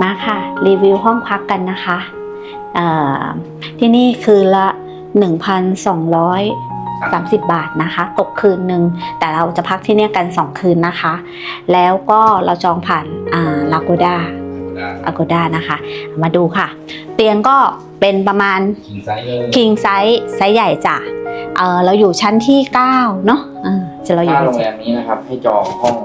มาค่ะ รีวิวห้องพักกันนะคะเอ่อที่นี่คืนละ 1,230 บาทนะคะ ตกคืนหนึ่งแต่เราจะพักที่เนี่ยกัน 2 คืนนะคะ แล้วก็เราจองผ่านลาโกดาอาโกดานะคะ มาดูค่ะ เตียงก็เป็นประมาณคิงไซส์เลยคิงไซส์ไซส์ใหญ่จ้ะเออเราอยู่ชั้นที่ 9 เนาะเออจะเราอยู่ค่าในโรงแรมนี้นะครับ ให้จองห้อง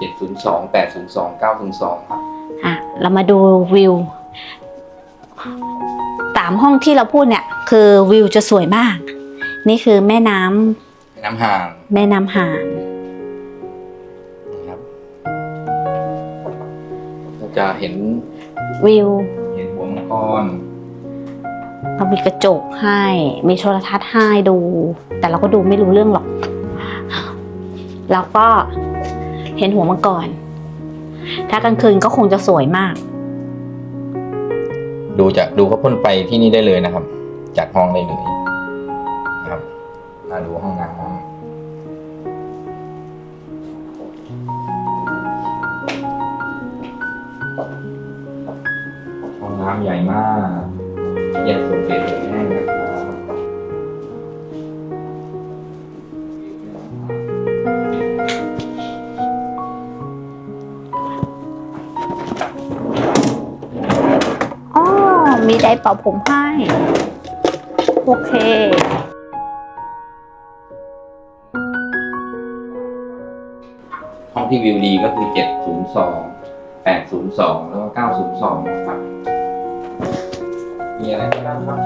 702 802 902ครับ อะเรามาดูวิวสามห้องที่เราพูดเนี่ย คือวิวจะสวยมาก นี่คือแม่น้ำน้ำห่างแม่น้ำห่างนะครับก็จะเห็นวิว เห็นหัวมังกรเรามีกระจกให้ มีโทรทัศน์ให้ดู แต่เราก็ดูไม่รู้เรื่องหรอก แล้วก็ เห็นหัวมังกร ถ้ากลางคืนก็คงจะสวยมาก ดูจากดูเขาพ่นไปที่นี่ได้เลยนะครับ จากห้องได้เลยนะครับมาดูห้องน้ำห้องน้ำใหญ่มากแยกส่วนเก็บส่วนแห้งนะ มีไดร์เป่าผมให้ โอเคห้องที่วิวดีก็คือ 702 802 แล้วก็902นะครับ มีอะไรบ้างครับ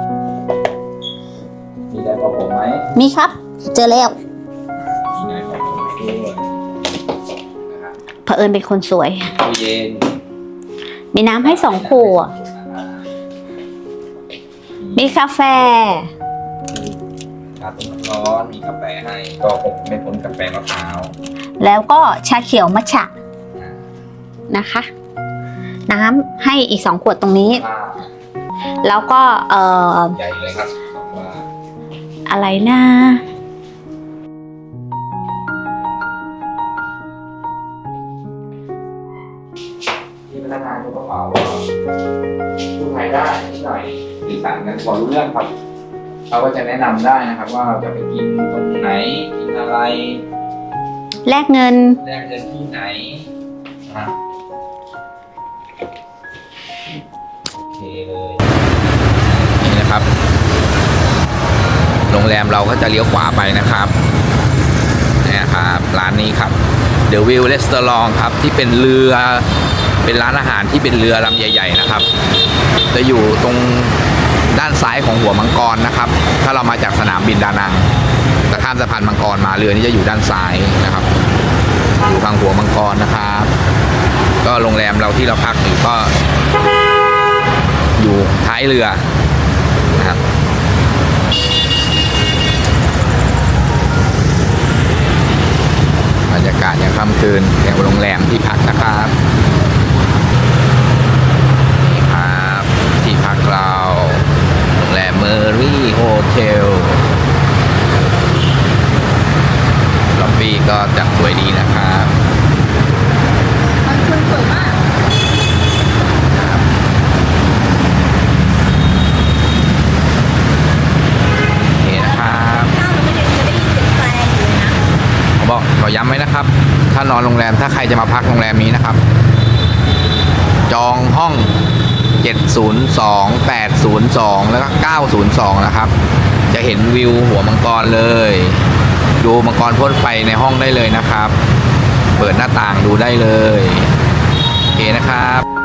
มีอะไรบอกผมไหมมีครับ เจอแล้วมีอะไรบอกผมด้วยนะครับเผอิญเป็นคนสวยตู้เย็น มีน้ำให้สองขวด มีกาแฟ ชาต้มน้ำร้อนมีกาแฟให้ก็คงไม่พ้นกาแฟมะพร้าวแล้วก็ชาเขียวมัทฉะอ่านะคะ น้ำให้อีกสองขวดตรงนี้ผ้าแล้วก็เอ่อใหญ่เลยครับสองว่าอะไรนะที่พนักงานยกกระเป๋าว่าพูดไทยได้นิดหน่อย สื่อสารกันพอรู้เรื่องครับเขาก็จะแนะนำได้นะครับ ว่าเราจะไปกินตรงไหนกินอะไร แลกเงินแลกเงินที่ไหนนะโอเคเลยนี่นะครับ โรงแรมเราก็จะเลี้ยวขวาไปนะครับเนี่ยครับร้านนี้ครับ The View Restaurant ครับที่เป็นเรือเป็นร้านอาหารที่เป็นเรือลำใหญ่ ๆ นะครับ จะอยู่ตรง ด้านซ้ายของหัวมังกรนะครับ ถ้าเรามาจากสนามบินดานังจะข้ามสะพานมังกรมาเรือนี้จะอยู่ด้านซ้ายนะครับอยู่ทางหัวมังกรนะครับ ก็โรงแรมเราที่เราพักอยู่ก็อยู่ท้ายเรือนะครับบรรยากาศยามค่ำคืนแถวโรงแรมที่พักนะครับนี่ครับที่พักเรา มเมอรี่โฮเทลล็อบบี้ก็จัดสวยดีนะครับมันคุณสวยมากนี่นะครับข้าวเราไม่ได้จะได้ยินเสียงแตรอยู่เลยนะผมบอกขอย้ำไว้นะครับ ถ้านอนโรงแรมถ้าใครจะมาพักโรงแรมนี้นะครับ จองห้อง 702 802 แล้วก็ 902 นะครับ จะเห็นวิวหัวมังกรเลย ดูมังกรพ่นไฟในห้องได้เลยนะครับ เปิดหน้าต่างดูได้เลย โอเคนะครับ